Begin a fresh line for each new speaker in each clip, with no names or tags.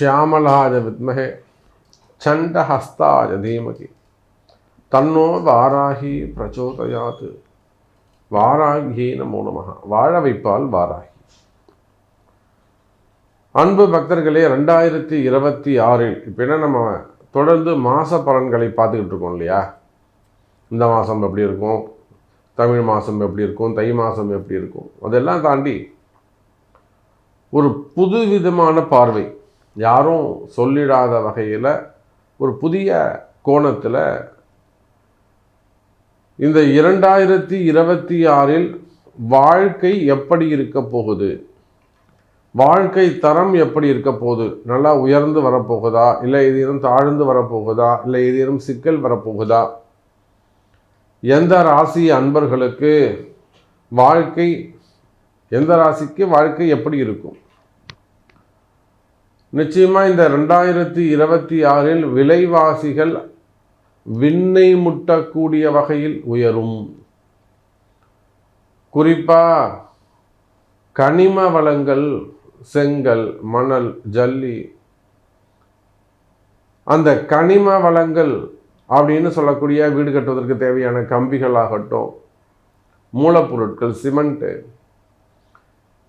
ஷியாமலாஜ வித்மகே சண்டஹஸ்தாஜ தீமகி தன்னோ வாராகி பிரச்சோதயாது வாராகி நமோ வாழ வைப்பால் வாராகி அன்பு பக்தர்களே ரெண்டாயிரத்தி இருபத்தி ஆறில் இப்போ என்ன நம்ம தொடர்ந்து மாத பலன்களை பார்த்துக்கிட்டு இருக்கோம் இல்லையா? இந்த மாதம் எப்படி இருக்கும்? தமிழ் மாதம் எப்படி இருக்கும்? தை மாதம் எப்படி இருக்கும்? அதெல்லாம் தாண்டி ஒரு புது விதமான பார்வை யாரும் சொல்லிடாத வகையில் ஒரு புதிய கோணத்தில் இந்த இரண்டாயிரத்தி இருபத்தி ஆறில் வாழ்க்கை எப்படி இருக்க போகுது? வாழ்க்கை தரம் எப்படி இருக்க போகுது? நல்லா உயர்ந்து வரப்போகுதா? இல்லை ஏதேனும் தாழ்ந்து வரப்போகுதா? இல்லை ஏதேனும் சிக்கல் வரப்போகுதா? எந்த ராசி அன்பர்களுக்கு வாழ்க்கை எந்த ராசிக்கு வாழ்க்கை எப்படி இருக்கும்? நிச்சயமாக இந்த ரெண்டாயிரத்தி இருபத்தி ஆறில் விலைவாசிகள் விண்ணை முட்டக்கூடிய வகையில் உயரும். குறிப்பாக கனிம வளங்கள் செங்கல் மணல் ஜல்லி அந்த கனிம வளங்கள் அப்படின்னு சொல்லக்கூடிய வீடு கட்டுவதற்கு தேவையான கம்பிகள் ஆகட்டும் மூலப்பொருட்கள் சிமெண்ட்டு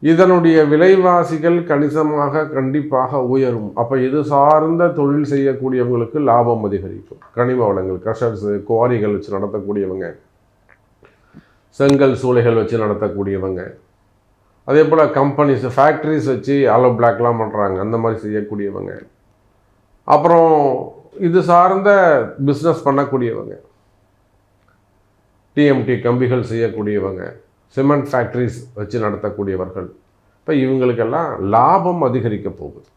இதனுடைய விலைவாசிகள் கணிசமாக கண்டிப்பாக உயரும். அப்போ இது சார்ந்த தொழில் செய்யக்கூடியவங்களுக்கு லாபம் அதிகரிக்கும். கனிம வளங்கள் க்ரஷர்ஸ் குவாரிகள் வச்சு நடத்தக்கூடியவங்க செங்கல் சூளைகள் வச்சு நடத்தக்கூடியவங்க அதே போல் கம்பெனிஸ் ஃபேக்ட்ரிஸ் வச்சு ஆலோ பிளாக்லாம் பண்ணுறாங்க அந்த மாதிரி செய்யக்கூடியவங்க. அப்புறம் இது சார்ந்த பிஸ்னஸ் பண்ணக்கூடியவங்க. டிஎம்டி கம்பிகள் செய்யக்கூடியவங்க. சிமெண்ட் ஃபேக்ட்ரிஸ் வச்சு நடத்தக்கூடியவர்கள். இப்போ இவங்களுக்கெல்லாம் லாபம் அதிகரிக்க போகுது.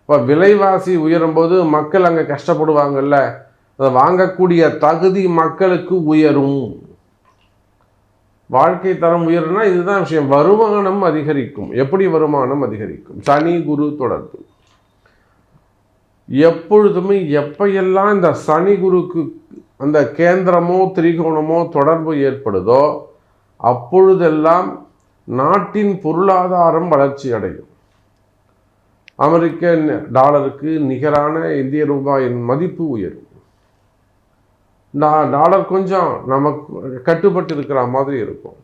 இப்போ விலைவாசி உயரும்போது மக்கள் அங்கே கஷ்டப்படுவாங்கல்ல அதை வாங்கக்கூடிய தகுதி மக்களுக்கு உயரும். வாழ்க்கை தரம் உயரும்னா இதுதான் விஷயம். வருமானம் அதிகரிக்கும். எப்படி வருமானம் அதிகரிக்கும்? சனி குரு தொடர்பு. எப்பொழுதுமே எப்பையெல்லாம் இந்த சனி குருக்கு அந்த கேந்திரமோ திரிகோணமோ தொடர்பு ஏற்படுதோ அப்பொழுதெல்லாம் நாட்டின் பொருளாதாரம் வளர்ச்சி அடையும். அமெரிக்க டாலருக்கு நிகரான இந்திய ரூபாயின் மதிப்பு உயரும். டாலர் கொஞ்சம் நமக்கு கட்டுப்பட்டு இருக்கிற மாதிரி இருக்கும்.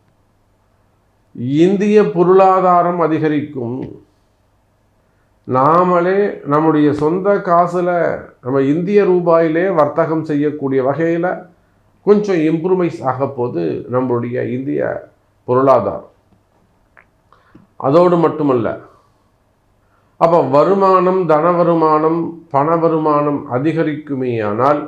இந்திய பொருளாதாரம் அதிகரிக்கும். நாமளே நம்முடைய சொந்த காசில் நம்ம இந்திய ரூபாயிலே வர்த்தகம் செய்யக்கூடிய வகையில் கொஞ்சம் இம்ப்ரூவைஸ் ஆக நம்மளுடைய இந்திய பொருளாதாரம். அதோடு மட்டுமல்ல அப்போ வருமானம் தன வருமானம் பண வருமானம் அதிகரிக்குமேயானால்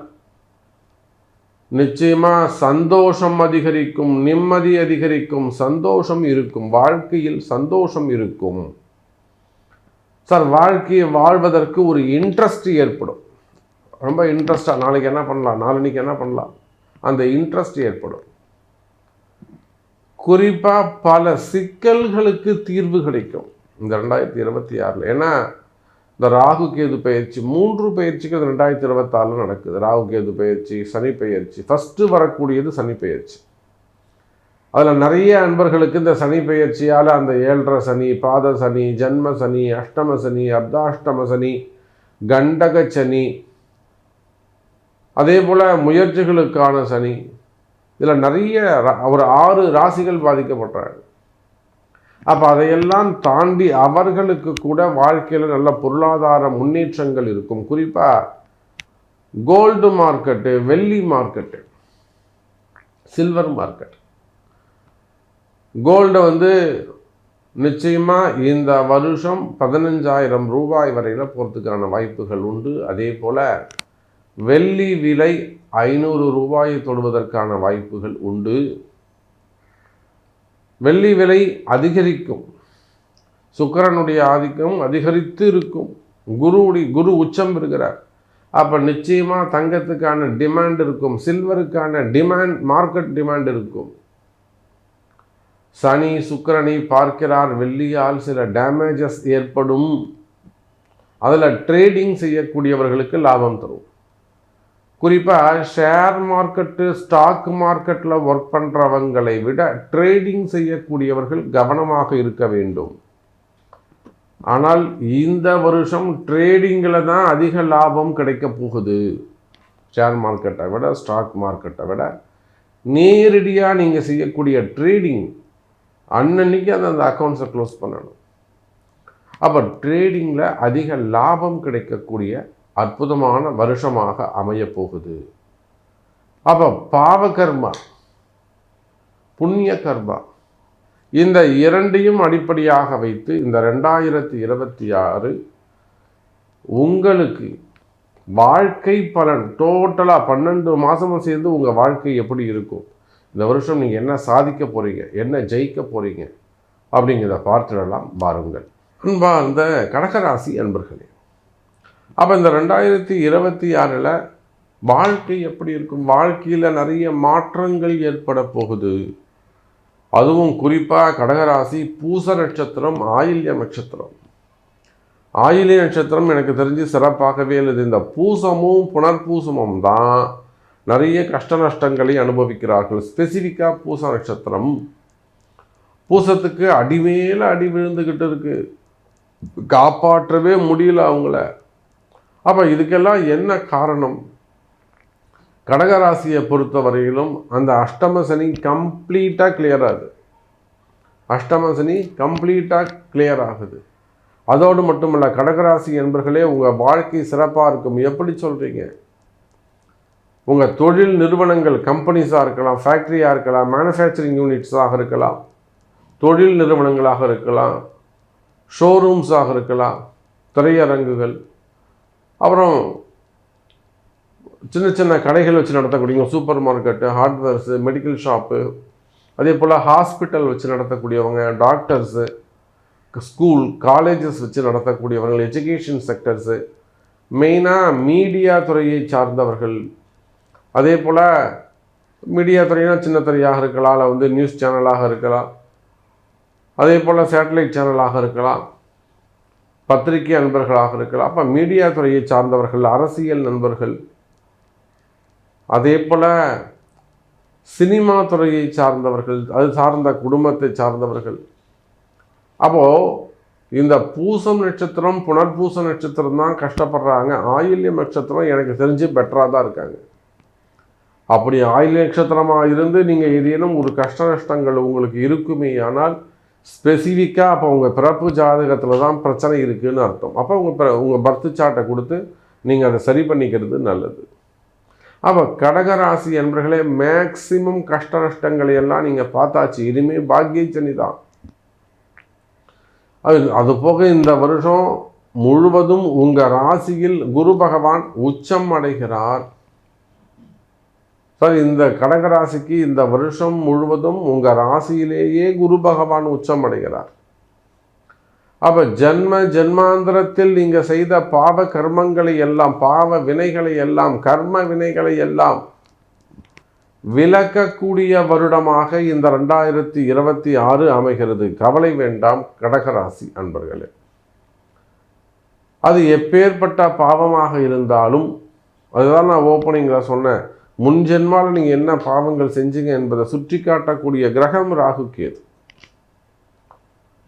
நிச்சயமாக சந்தோஷம் அதிகரிக்கும் நிம்மதி அதிகரிக்கும் சந்தோஷம் இருக்கும் வாழ்க்கையில் சந்தோஷம் இருக்கும். சார் வாழ்க்கையை வாழ்வதற்கு ஒரு இன்ட்ரெஸ்ட் ஏற்படும். ரொம்ப இன்ட்ரெஸ்டாக நாளைக்கு என்ன பண்ணலாம் நாளன்னைக்கு என்ன பண்ணலாம்? அந்த இன்ட்ரெஸ்ட் ஏற்படும். குறிப்பாக பல சிக்கல்களுக்கு தீர்வு கிடைக்கும். இந்த ரெண்டாயிரத்தி இருபத்தி ஆறில். ஏன்னா இந்த ராகு கேது பயிற்சி மூன்று பயிற்சிக்கு அது ரெண்டாயிரத்தி இருபத்தாறில் நடக்குது. ராகு கேது பயிற்சி சனி பயிற்சி. ஃபஸ்ட்டு வரக்கூடியது சனி பயிற்சி. அதில் நிறைய அன்பர்களுக்கு இந்த சனி பயிற்சியால் அந்த ஏழரை சனி பாத சனி ஜன்ம சனி அஷ்டம சனி அர்த்தாஷ்டம சனி கண்டக சனி அதே போல் முயற்சிகளுக்கான சனி. இதில் நிறைய ரா- ஒரு ஆறு ராசிகள் பாதிக்கப்படுறாங்க. அப்போ அதையெல்லாம் தாண்டி அவர்களுக்கு கூட வாழ்க்கையில் நல்ல பொருளாதார முன்னேற்றங்கள் இருக்கும். குறிப்பாக கோல்டு மார்க்கெட்டு வெள்ளி மார்க்கெட்டு சில்வர் மார்க்கெட் கோல்டை வந்து நிச்சயமாக இந்த வருஷம் பதினஞ்சாயிரம் ரூபாய் வரையில் போகிறதுக்கான வாய்ப்புகள் உண்டு. அதே போல் வெள்ளி விலை ஐநூறு ரூபாயை தொடுவதற்கான வாய்ப்புகள் உண்டு. வெள்ளி விலை அதிகரிக்கும். சுக்கிரனுடைய ஆதிக்கம் அதிகரித்து இருக்கும். குருவுடைய குரு உச்சம் இருக்கிறார் அப்போ நிச்சயமாக தங்கத்துக்கான டிமாண்ட் இருக்கும். சில்வருக்கான டிமாண்ட் மார்க்கெட் டிமாண்ட் இருக்கும். சனி சுக்கரனை பார்க்கிறார். வெள்ளியால் சில டேமேஜஸ் ஏற்படும். அதில் ட்ரேடிங் செய்யக்கூடியவர்களுக்கு லாபம் தரும். குறிப்பாக ஷேர் மார்க்கெட்டு ஸ்டாக் மார்க்கெட்டில் ஒர்க் பண்ணுறவங்களை விட ட்ரேடிங் செய்யக்கூடியவர்கள் கவனமாக இருக்க வேண்டும். ஆனால் இந்த வருஷம் ட்ரேடிங்கில் தான் அதிக லாபம் கிடைக்க போகுது. ஷேர் மார்க்கெட்டை விட ஸ்டாக் மார்க்கெட்டை விட. நேரடியாக நீங்கள் செய்யக்கூடிய ட்ரேடிங் அன்னன்னைக்கு அந்த அந்த அக்கௌண்ட்ஸை க்ளோஸ் பண்ணணும். அப்போ ட்ரேடிங்கில் அதிக லாபம் கிடைக்கக்கூடிய அற்புதமான வருஷமாக அமையப் போகுது அப்போ பாவகர்மா புண்ணிய கர்மா இந்த இரண்டையும் அடிப்படையாக வைத்து இந்த ரெண்டாயிரத்தி இருபத்தி ஆறு உங்களுக்கு வாழ்க்கை பலன் டோட்டலாக பன்னெண்டு மாதமும் சேர்ந்து உங்கள் வாழ்க்கை எப்படி இருக்கும்? இந்த வருஷம் நீங்கள் என்ன சாதிக்க போகிறீங்க என்ன ஜெயிக்க போகிறீங்க அப்படிங்கிறத பார்த்துடலாம் பாருங்கள். அன்பார்ந்த கடகராசி அன்பர்களே அப்போ இந்த ரெண்டாயிரத்தி இருபத்தி ஆறில் வாழ்க்கை எப்படி இருக்கும்? வாழ்க்கையில் நிறைய மாற்றங்கள் ஏற்பட போகுது. அதுவும் குறிப்பாக கடகராசி பூச நட்சத்திரம் ஆயில்ய நட்சத்திரம். ஆயிலிய நட்சத்திரம் எனக்கு தெரிஞ்சு சிறப்பாகவே இல்லை இந்த பூசமும் புனர்பூசமும் தான் நிறைய கஷ்ட நஷ்டங்களை அனுபவிக்கிறார்கள். ஸ்பெசிஃபிக்காக பூச நட்சத்திரம். பூசத்துக்கு அடிமேல அடி விழுந்துக்கிட்டு இருக்குது காப்பாற்றவே முடியல அவங்கள. அப்போ இதுக்கெல்லாம் என்ன காரணம்? கடகராசியை பொறுத்த வரையிலும் அந்த அஷ்டம சனி கம்ப்ளீட்டாக கிளியர் ஆகுது. அஷ்டம சனி கம்ப்ளீட்டாக கிளியர் ஆகுது. அதோடு மட்டுமல்ல கடகராசி என்பர்களே உங்கள் வாழ்க்கை சிறப்பாக இருக்கும். எப்படி சொல்கிறீங்க உங்கள் தொழில் நிறுவனங்கள் கம்பெனிஸாக இருக்கலாம் ஃபேக்ட்ரியாக இருக்கலாம் மேனுஃபேக்சரிங் யூனிட்ஸாக இருக்கலாம் தொழில் நிறுவனங்களாக இருக்கலாம் ஷோரூம்ஸாக இருக்கலாம் திரையரங்குகள் அப்புறம் சின்ன சின்ன கடைகள் வச்சு நடத்தக்கூடியவங்க super market hardwares medical shop அதே போல் ஹாஸ்பிட்டல் வச்சு நடத்தக்கூடியவங்க டாக்டர்ஸு ஸ்கூல் காலேஜஸ் வச்சு நடத்தக்கூடியவர்கள் எஜுகேஷன் செக்டர்ஸு மெயினாக மீடியா துறையை சார்ந்தவர்கள். அதே போல் மீடியா துறையினா சின்ன துறையாக இருக்கலாம் இல்லை வந்து நியூஸ் சேனலாக இருக்கலாம். அதே போல் சேட்டலைட் சேனலாக இருக்கலாம். பத்திரிகை நண்பர்களாக இருக்கலாம். அப்போ மீடியா துறையை சார்ந்தவர்கள் அரசியல் நண்பர்கள். அதே போல் சினிமா துறையை சார்ந்தவர்கள் அது சார்ந்த குடும்பத்தை சார்ந்தவர்கள். அப்போது இந்த பூசம் நட்சத்திரம் புனர்பூச நட்சத்திரம் தான் கஷ்டப்படுறாங்க. ஆயில்யம் நட்சத்திரம் எனக்கு தெரிஞ்சு பெட்டராக தான் இருக்காங்க. அப்படி ஆயுள் நட்சத்திரமாக இருந்து நீங்கள் ஏதேனும் ஒரு கஷ்ட நஷ்டங்கள் உங்களுக்கு இருக்குமே ஆனால் ஸ்பெசிஃபிக்காக அப்போ உங்கள் பிறப்பு ஜாதகத்தில் தான் பிரச்சனை இருக்குதுன்னு அர்த்தம். அப்போ உங்கள் உங்கள் பர்த்து சாட்டை கொடுத்து நீங்கள் அதை சரி பண்ணிக்கிறது நல்லது. அப்போ கடகராசி என்பர்களே மேக்சிமம் கஷ்ட நஷ்டங்களை எல்லாம் நீங்கள் பார்த்தாச்சு. இனிமேல் பாக்கியச்சனி தான் அது அது போக இந்த வருஷம் முழுவதும் உங்கள் ராசியில் குரு பகவான் உச்சம் அடைகிறார். சார் இந்த கடகராசிக்கு இந்த வருஷம் முழுவதும் உங்கள் ராசியிலேயே குரு பகவான் உச்சம் அடைகிறார் அப்போ ஜென்ம ஜென்மாந்திரத்தில் நீங்கள் செய்த பாவ கர்மங்களை எல்லாம் பாவ வினைகளை எல்லாம் கர்ம வினைகளை எல்லாம் விளக்கக்கூடிய வருடமாக இந்த ரெண்டாயிரத்தி இருபத்தி ஆறு அமைகிறது. கவலை வேண்டாம் கடகராசி அன்பர்களே. அது எப்பேற்பட்ட பாவமாக இருந்தாலும் அதுதான் நான் ஓப்பனிங்கில் சொன்னேன். முன் ஜென்மாவில் நீங்கள் என்ன பாவங்கள் செஞ்சீங்க என்பதை சுற்றி காட்டக்கூடிய கிரகம் ராகு கேது.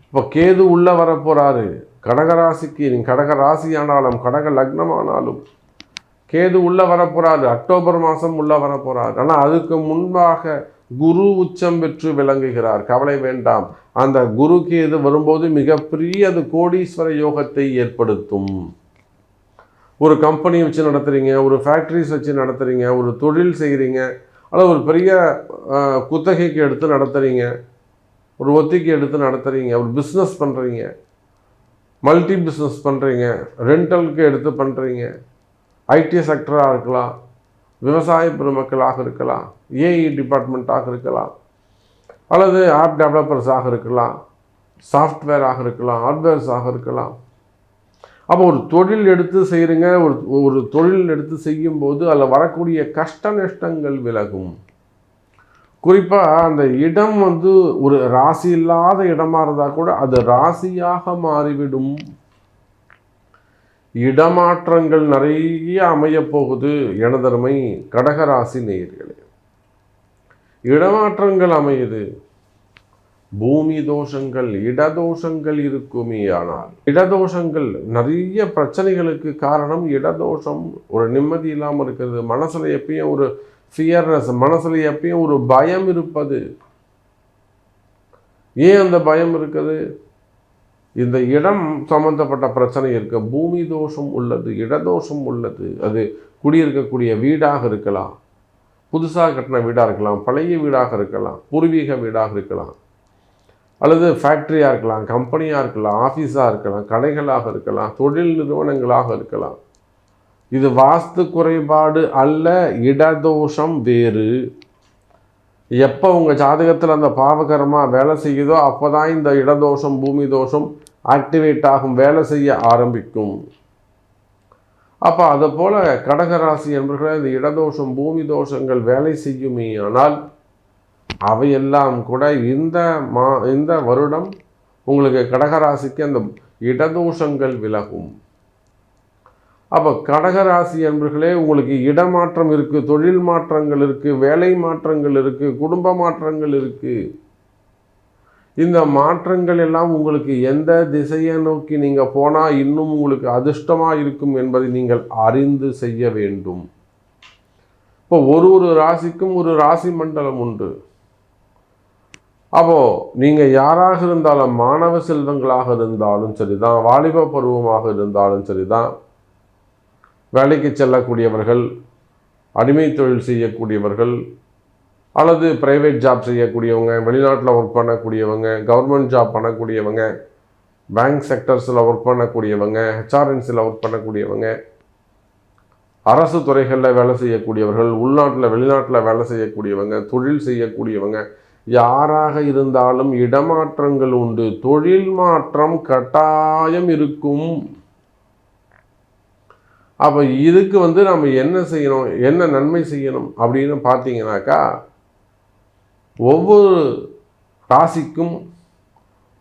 இப்போ கேது உள்ளே வரப்போகிறாரு கடகராசிக்கு நீங்கள் கடக ஆனாலும் கடக லக்னம் ஆனாலும் கேது உள்ளே வரப்போகிறாரு அக்டோபர் மாதம் உள்ளே வரப்போகிறார் ஆனால் அதுக்கு முன்பாக குரு உச்சம் பெற்று விளங்குகிறார். கவலை வேண்டாம். அந்த குரு கேது வரும்போது மிகப்பெரிய அது கோடீஸ்வர யோகத்தை ஏற்படுத்தும். ஒரு கம்பெனி வச்சு நடத்துகிறீங்க ஒரு ஃபேக்ட்ரிஸ் வச்சு நடத்துகிறீங்க ஒரு தொழில் செய்கிறீங்க அல்லது ஒரு பெரிய குத்தகைக்கு எடுத்து நடத்துகிறீங்க ஒரு ஒத்திக்கு எடுத்து நடத்துகிறீங்க ஒரு பிஸ்னஸ் பண்ணுறீங்க மல்டி பிஸ்னஸ் பண்ணுறீங்க ரெண்டலுக்கு எடுத்து பண்ணுறீங்க ஐடி செக்டராக இருக்கலாம் விவசாய பெருமக்களாக இருக்கலாம் ஏஇ டிபார்ட்மெண்ட்டாக இருக்கலாம் அல்லது ஆப் டெவலப்பர்ஸாக இருக்கலாம் சாஃப்ட்வேராக இருக்கலாம் ஹார்ட்வேர்ஸாக இருக்கலாம் அப்போ ஒரு தொழில் எடுத்து செய்கிறீங்க ஒரு ஒரு தொழில் எடுத்து செய்யும்போது அதில் வரக்கூடிய கஷ்ட நஷ்டங்கள் விலகும். குறிப்பாக அந்த இடம் வந்து ஒரு ராசி இல்லாத இடமா இருந்தால் கூட அது ராசியாக மாறிவிடும். இடமாற்றங்கள் நிறைய அமையப்போகுது எனதருமை கடகராசி நேயர்களே. இடமாற்றங்கள் அமையுது. பூமி தோஷங்கள் இடதோஷங்கள் இருக்குமே ஆனால் இடதோஷங்கள் நிறைய பிரச்சனைகளுக்கு காரணம் இடதோஷம். ஒரு நிம்மதி இல்லாமல் இருக்கிறது மனசுல எப்பயும் ஒரு ஃபியர்னஸ் மனசுல எப்பயும் ஒரு பயம் இருப்பது. ஏன் அந்த பயம் இருக்குது? இந்த இடம் சம்பந்தப்பட்ட பிரச்சனை இருக்க. பூமி தோஷம் உள்ளது இடதோஷம் உள்ளது. அது குடியிருக்கக்கூடிய வீடாக இருக்கலாம் புதுசாக கட்டின வீடாக இருக்கலாம் பழைய வீடாக இருக்கலாம் பூர்வீக வீடாக இருக்கலாம். அல்லது ஃபேக்ட்ரியாக இருக்கலாம் கம்பெனியாக இருக்கலாம் ஆஃபீஸாக இருக்கலாம் கடைகளாக இருக்கலாம் தொழில் நிறுவனங்களாக இருக்கலாம். இது வாஸ்து குறைபாடு அல்ல இடதோஷம் வேறு. எப்போ உங்கள் ஜாதகத்தில் அந்த பாவகரமாக வேலை செய்யுதோ அப்போ தான் இந்த இடதோஷம் பூமி தோஷம் ஆக்டிவேட் ஆகும் வேலை செய்ய ஆரம்பிக்கும். அப்போ அதை போல் கடகராசி என்பவர்களே இந்த இடதோஷம் பூமி தோஷங்கள் வேலை செய்யுமே ஆனால் அவையெல்லாம் கூட இந்த மா இந்த வருடம் உங்களுக்கு கடகராசிக்கு அந்த இடதோஷங்கள் விலகும். அப்போ கடகராசி என்பர்களே உங்களுக்கு இடமாற்றம் இருக்குது தொழில் மாற்றங்கள் இருக்குது வேலை மாற்றங்கள் இருக்குது குடும்ப மாற்றங்கள் இருக்குது இந்த மாற்றங்கள் எல்லாம் உங்களுக்கு எந்த திசையை நோக்கி நீங்கள் போனால் இன்னும் உங்களுக்கு அதிர்ஷ்டமாக இருக்கும் என்பதை நீங்கள் அறிந்து செய்ய வேண்டும். இப்போ ஒரு ஒரு ராசிக்கும் ஒரு ராசி மண்டலம் உண்டு. அப்போது நீங்கள் யாராக இருந்தாலும் மாணவ செல்வங்களாக இருந்தாலும் சரி தான் வாலிப பருவமாக இருந்தாலும் சரி தான் வேலைக்கு செல்லக்கூடியவர்கள் அடிமை தொழில் செய்யக்கூடியவர்கள் அல்லது ப்ரைவேட் ஜாப் செய்யக்கூடியவங்க வெளிநாட்டில் ஒர்க் பண்ணக்கூடியவங்க கவர்மெண்ட் ஜாப் பண்ணக்கூடியவங்க பேங்க் செக்டர்ஸில் ஒர்க் பண்ணக்கூடியவங்க ஹெச்ஆர்என்சியில் ஒர்க் பண்ணக்கூடியவங்க அரசு துறைகளில் வேலை செய்யக்கூடியவர்கள் உள்நாட்டில் வெளிநாட்டில் வேலை செய்யக்கூடியவங்க தொழில் செய்யக்கூடியவங்க யாராக இருந்தாலும் இடமாற்றங்கள் உண்டு. தொழில் மாற்றம் கட்டாயம் இருக்கும். அப்போ இதுக்கு வந்து நம்ம என்ன செய்யணும்? என்ன நன்மை செய்யணும்? அப்படின்னு பார்த்தீங்கன்னாக்கா ஒவ்வொரு ராசிக்கும்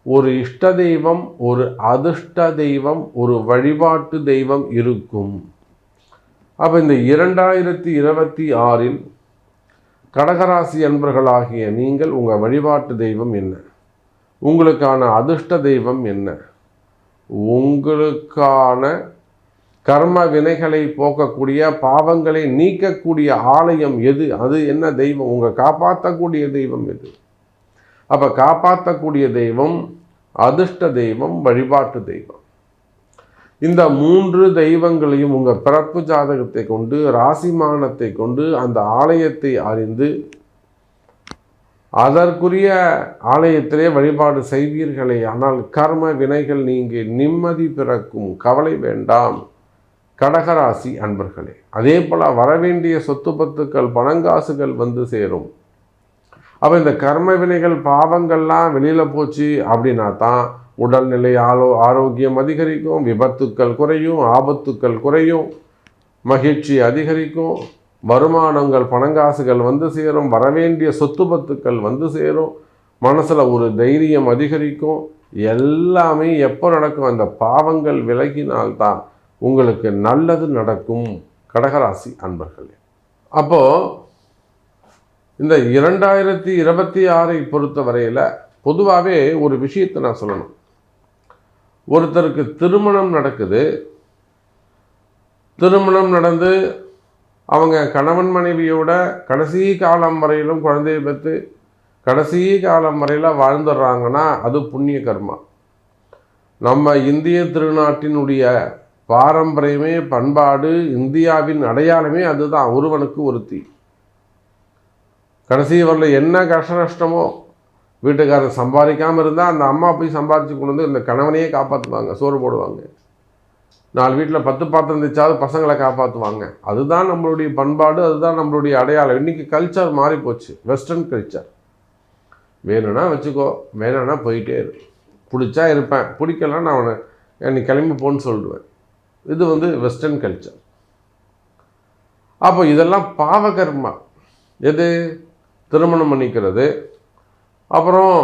ஒரு இஷ்ட தெய்வம் ஒரு அதிர்ஷ்ட தெய்வம் ஒரு வழிபாட்டு தெய்வம் இருக்கும். அப்போ இந்த இரண்டாயிரத்தி இருபத்தி ஆறில் கடகராசி அன்பர்களாகிய நீங்கள் உங்கள் வழிபாட்டு தெய்வம் என்ன? உங்களுக்கான அதிர்ஷ்ட தெய்வம் என்ன? உங்களுக்கான கர்ம வினைகளை போக்கக்கூடிய பாவங்களை நீக்கக்கூடிய ஆலயம் எது? அது என்ன தெய்வம்? உங்கள் காப்பாற்றக்கூடிய தெய்வம் எது? அப்போ காப்பாற்றக்கூடிய தெய்வம் அதிர்ஷ்ட தெய்வம் வழிபாட்டு தெய்வம். இந்த மூன்று தெய்வங்களையும் உங்கள் பிறப்பு ஜாதகத்தை கொண்டு ராசிமானத்தை கொண்டு அந்த ஆலயத்தை அறிந்து அதற்குரிய ஆலயத்திலே வழிபாடு செய்வீர்களே. ஆனால் கர்ம வினைகள் நீங்கி நிம்மதி பிறக்கும் கவலை வேண்டாம். கடகராசி அன்பர்களே அதே போல் வரவேண்டிய சொத்து பத்துக்கள் பணங்காசுகள் வந்து சேரும். அப்போ இந்த கர்ம வினைகள் பாவங்கள்லாம் வெளியில் போச்சு அப்படின்னா தான் உடல்நிலை ஆலோ ஆரோக்கியம் அதிகரிக்கும் விபத்துக்கள் குறையும் ஆபத்துக்கள் குறையும் மகிழ்ச்சி அதிகரிக்கும் வருமானங்கள் பணங்காசுகள் வந்து சேரும் வரவேண்டிய சொத்து பத்துக்கள் வந்து சேரும் மனசில் ஒரு தைரியம் அதிகரிக்கும். எல்லாமே எப்போ நடக்கும்? அந்த பாவங்கள் விலகினால்தான் உங்களுக்கு நல்லது நடக்கும். கடகராசி அன்பர்களே. அப்போது இந்த இரண்டாயிரத்தி இருபத்தி ஆறை பொறுத்த வரையில் பொதுவாகவே ஒரு விஷயத்தை நான் சொல்லணும். ஒருத்தருக்கு திருமணம் நடக்குது. திருமணம் நடந்து அவங்க கணவன் மனைவியோட கடைசி காலம் வரையிலும் குழந்தையை பெற்று கடைசி காலம் வரையில் வாழ்ந்துடுறாங்கன்னா அது புண்ணிய கர்மா. நம்ம இந்திய திருநாட்டினுடைய பாரம்பரியமே பண்பாடு இந்தியாவின் அடையாளமே அதுதான். ஒருவனுக்கு ஒருத்தி. கடைசி வரல என்ன கஷ்ட நஷ்டமோ வீட்டுக்காரர் சம்பாதிக்காமல் இருந்தால் அந்த அம்மா போய் சம்பாதிச்சு கொண்டு வந்து இந்த கணவனையே காப்பாற்றுவாங்க சோறு போடுவாங்க. நாலு வீட்டில் பத்து பாத்திரம் தைச்சாவது பசங்களை காப்பாற்றுவாங்க அதுதான் நம்மளுடைய பண்பாடு அதுதான் நம்மளுடைய அடையாளம். இன்றைக்கி கல்ச்சர் மாறி போச்சு வெஸ்டர்ன் கல்ச்சர் வேணும்னா வச்சுக்கோ வேணும்னா போயிட்டே இரு. பிடிச்சா இருப்பேன். பிடிக்கலன்னா நான் அவனை என்னை கிளம்பி போன்னு சொல்லிடுவேன் இது வந்து வெஸ்டர்ன் கல்ச்சர் அப்போ இதெல்லாம் பாவகர்மா எது? திருமணம் பண்ணிக்கிறது. அப்புறம்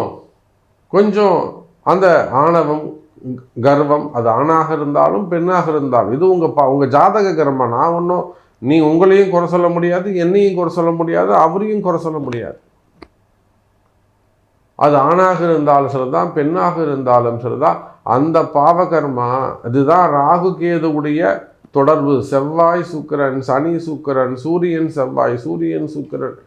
கொஞ்சம் அந்த ஆணவம் கர்வம் அது ஆணாக இருந்தாலும் பெண்ணாக இருந்தாலும் இது உங்கள் பா உங்கள் ஜாதக கர்மம் நான் ஒன்றும் நீ உங்களையும் குறை சொல்ல முடியாது என்னையும் குறை சொல்ல முடியாது அவரையும் குறை சொல்ல முடியாது. அது ஆணாக இருந்தாலும் சரிதான் பெண்ணாக இருந்தாலும் சரிதான் அந்த பாவகர்மா அதுதான் ராகு கேதுவுடைய தொடர்பு. செவ்வாய் சுக்கிரன் சனி சுக்கிரன் சூரியன் செவ்வாய் சூரியன் சுக்கிரன்.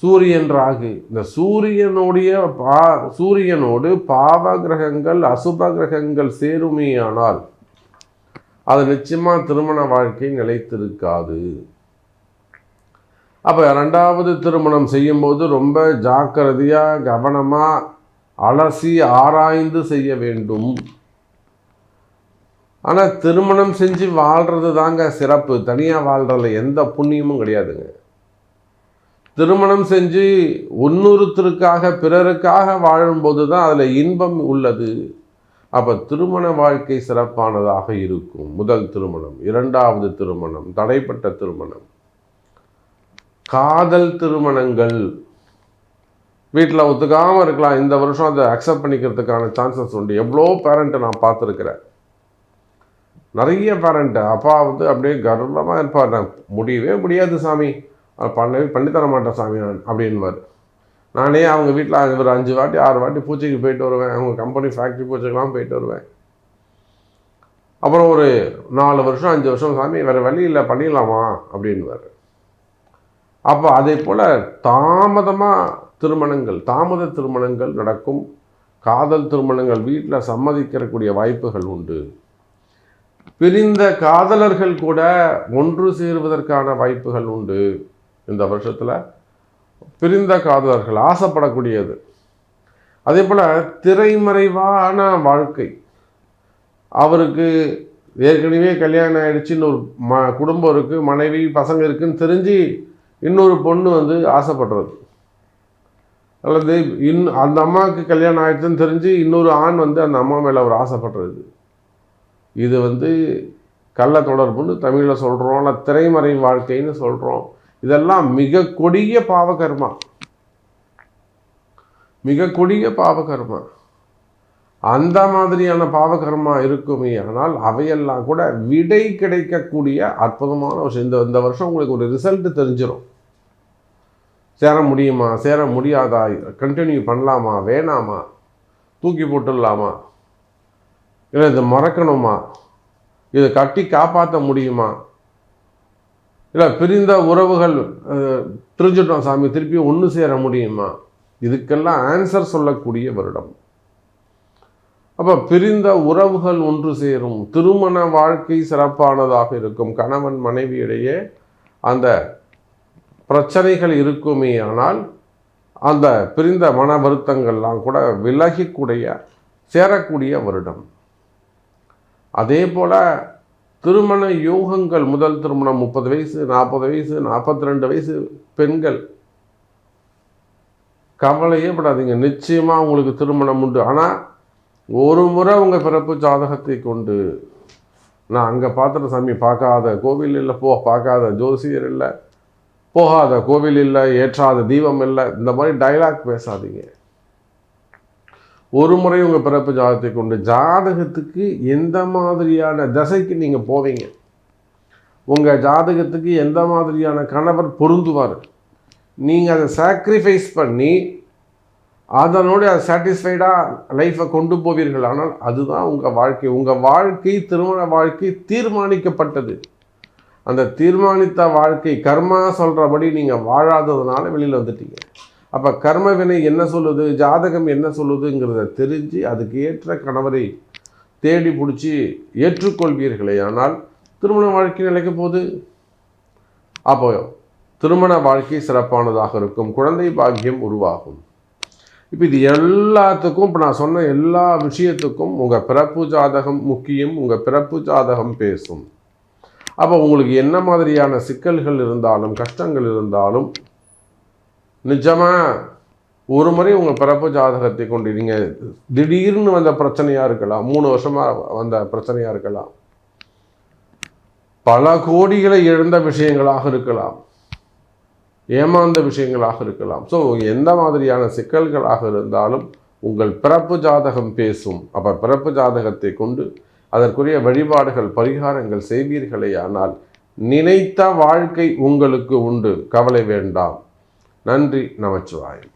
சூரியன் ராகு. இந்த சூரியனுடைய பா சூரியனோடு பாவ கிரகங்கள் அசுப கிரகங்கள் சேருமேயானால் அது நிச்சயமாக திருமண வாழ்க்கை நிலைத்திருக்காது. அப்போ ரெண்டாவது திருமணம் செய்யும்போது ரொம்ப ஜாக்கிரதையாக கவனமாக அலசி ஆராய்ந்து செய்ய வேண்டும். ஆனால் திருமணம் செஞ்சு வாழ்கிறது தாங்க சிறப்பு. தனியாக வாழ்கிறதுல எந்த புண்ணியமும் கிடையாதுங்க. திருமணம் செஞ்சு ஒன்னொருத்தருக்காக பிறருக்காக வாழும்போது தான் அதில் இன்பம் உள்ளது. அப்போ திருமண வாழ்க்கை சிறப்பானதாக இருக்கும். முதல் திருமணம் இரண்டாவது திருமணம் தடைப்பட்ட திருமணம். காதல் திருமணங்கள். வீட்டில் ஒத்துக்காமல் இருக்கலாம். இந்த வருஷம் அதை அக்செப்ட் பண்ணிக்கிறதுக்கான சான்சஸ் உண்டு. எவ்வளோ பேரண்ட்டை நான் பார்த்துருக்குறேன். நிறைய பேரண்ட்டு அப்பா வந்து அப்படியே கர்வமாக இருப்பார். நான் முடியவே முடியாது சாமி. பண்ணவே பண்ணித்தர மாட்டேன் சாமி நான் அப்படின்வார் நானே அவங்க வீட்டில் ஒரு அஞ்சு வாட்டி ஆறு வாட்டி பூச்சிக்கு போயிட்டு வருவேன். அவங்க கம்பெனி ஃபேக்ட்ரி பூச்சிக்கெல்லாம் போயிட்டு வருவேன். அப்புறம் ஒரு நாலு வருஷம் அஞ்சு வருஷம் சாமி வேறு வழி இல்லை பண்ணிடலாமா? அப்படின்வார் அப்போ அதே போல் தாமதமாக திருமணங்கள் தாமத திருமணங்கள் நடக்கும். காதல் திருமணங்கள் வீட்டில் சம்மதிக்கிறக்கூடிய வாய்ப்புகள் உண்டு. பிரிந்த காதலர்கள் கூட ஒன்று சேருவதற்கான வாய்ப்புகள் உண்டு. இந்த வருஷத்தில் பிரிந்த காதலர்கள் ஆசைப்படக்கூடியது. அதே போல் திரைமறைவான வாழ்க்கை. அவருக்கு ஏற்கனவே கல்யாணம் ஆகிடுச்சின்னு ஒரு ம குடும்பம் இருக்குது மனைவி பசங்க இருக்குதுன்னு தெரிஞ்சு இன்னொரு பொண்ணு வந்து ஆசைப்படுறது. அல்லது இன் அந்த அம்மாவுக்கு கல்யாணம் ஆகிடுச்சுன்னு தெரிஞ்சு இன்னொரு ஆண் வந்து அந்த அம்மா மேலே அவர் ஆசைப்படுறது. இது வந்து கள்ள தொடர்புன்னு தமிழில் சொல்கிறோம் இல்லை திரைமறை வாழ்க்கைன்னு சொல்கிறோம் இதெல்லாம் மிக கொடிய பாவகர்மா. மிக கொடிய பாவகர்மா. அந்த மாதிரியான பாவகர்மா இருக்குமே. ஆனால் அவையெல்லாம் கூட விடை கிடைக்கக்கூடிய அற்புதமான விஷயம் இந்த இந்த வருஷம் உங்களுக்கு ஒரு ரிசல்ட் தெரிஞ்சிடும் சேர முடியுமா? சேர முடியாதா? கண்டினியூ பண்ணலாமா? வேணாமா? தூக்கி போட்டுடலாமா? இல்லை இதை மறக்கணுமா? இதை கட்டி காப்பாற்ற முடியுமா? இல்லை பிரிந்த உறவுகள் பிரிஞ்சிட்டோம் சாமி திருப்பி ஒன்று சேர முடியுமா? இதுக்கெல்லாம் ஆன்சர் சொல்லக்கூடிய வருடம். அப்போ பிரிந்த உறவுகள் ஒன்று சேரும். திருமண வாழ்க்கை சிறப்பானதாக இருக்கும். கணவன் மனைவியிடையே அந்த பிரச்சனைகள் இருக்குமே ஆனால் அந்த பிரிந்த மன வருத்தங்கள்லாம் கூட விலகிக்கூடிய சேரக்கூடிய வருடம். அதே போல் திருமண யோகங்கள் முதல் திருமணம் முப்பது வயசு நாற்பது வயசு நாற்பத்தி ரெண்டு வயசு பெண்கள். கவலையே படாதீங்க. நிச்சயமாக உங்களுக்கு திருமணம் உண்டு. ஆனால் ஒரு முறை உங்கள் பிறப்பு ஜாதகத்தை கொண்டு நான் அங்கே பார்த்துட்டு சாமி பார்க்காத கோவில் இல்லை போ பார்க்காத ஜோசியர் இல்லை போகாத கோவில் இல்லை ஏற்றாத தீபம் இல்லை இந்த மாதிரி டைலாக் பேசாதீங்க. ஒரு முறை உங்கள் பிறப்பு ஜாதகத்தை கொண்டு ஜாதகத்துக்கு எந்த மாதிரியான தசைக்கு நீங்கள் போவீங்க? உங்கள் ஜாதகத்துக்கு எந்த மாதிரியான கணவர் பொருந்துவார்? நீங்கள் அதை சாக்ரிஃபைஸ் பண்ணி அதனோடு அது சாட்டிஸ்ஃபைடாக லைஃப்பை கொண்டு போவீர்கள். ஆனால் அதுதான் உங்கள் வாழ்க்கை. உங்கள் வாழ்க்கை திருமண வாழ்க்கை தீர்மானிக்கப்பட்டது. அந்த தீர்மானித்த வாழ்க்கை கர்மா சொல்கிறபடி நீங்கள் வாழாததுனால வெளியில் வந்துட்டீங்க. அப்போ கர்மவினை என்ன சொல்லுது ஜாதகம் என்ன சொல்லுதுங்கிறத தெரிஞ்சு அதுக்கு ஏற்ற கணவரை தேடி பிடிச்சி ஏற்றுக்கொள்வீர்களே. ஆனால் திருமண வாழ்க்கை நிலைக்கும் போது அப்போ திருமண வாழ்க்கை சிறப்பானதாக இருக்கும். குழந்தை பாக்கியம் உருவாகும். இப்போ இது எல்லாத்துக்கும் இப்போ நான் சொன்ன எல்லா விஷயத்துக்கும் உங்கள் பிறப்பு ஜாதகம் முக்கியம் உங்கள் பிறப்பு ஜாதகம் பேசும். அப்போ உங்களுக்கு என்ன மாதிரியான சிக்கல்கள் இருந்தாலும் கஷ்டங்கள் இருந்தாலும் நிஜமாக ஒரு முறை உங்கள் பிறப்பு ஜாதகத்தை கொண்டு நீங்கள் திடீர்னு வந்த பிரச்சனையாக இருக்கலாம் மூணு வருஷமாக வந்த பிரச்சனையாக இருக்கலாம் பல கோடிகளை இழந்த விஷயங்களாக இருக்கலாம் ஏமாந்த விஷயங்களாக இருக்கலாம். ஸோ எந்த மாதிரியான சிக்கல்களாக இருந்தாலும் உங்கள் பிறப்பு ஜாதகம் பேசும். அப்போ பிறப்பு ஜாதகத்தை கொண்டு அதற்குரிய வழிபாடுகள் பரிகாரங்கள் செய்வீர்களே ஆனால் நினைத்த வாழ்க்கை உங்களுக்கு உண்டு. கவலை வேண்டாம். நன்றி நமச்சிவாயம்.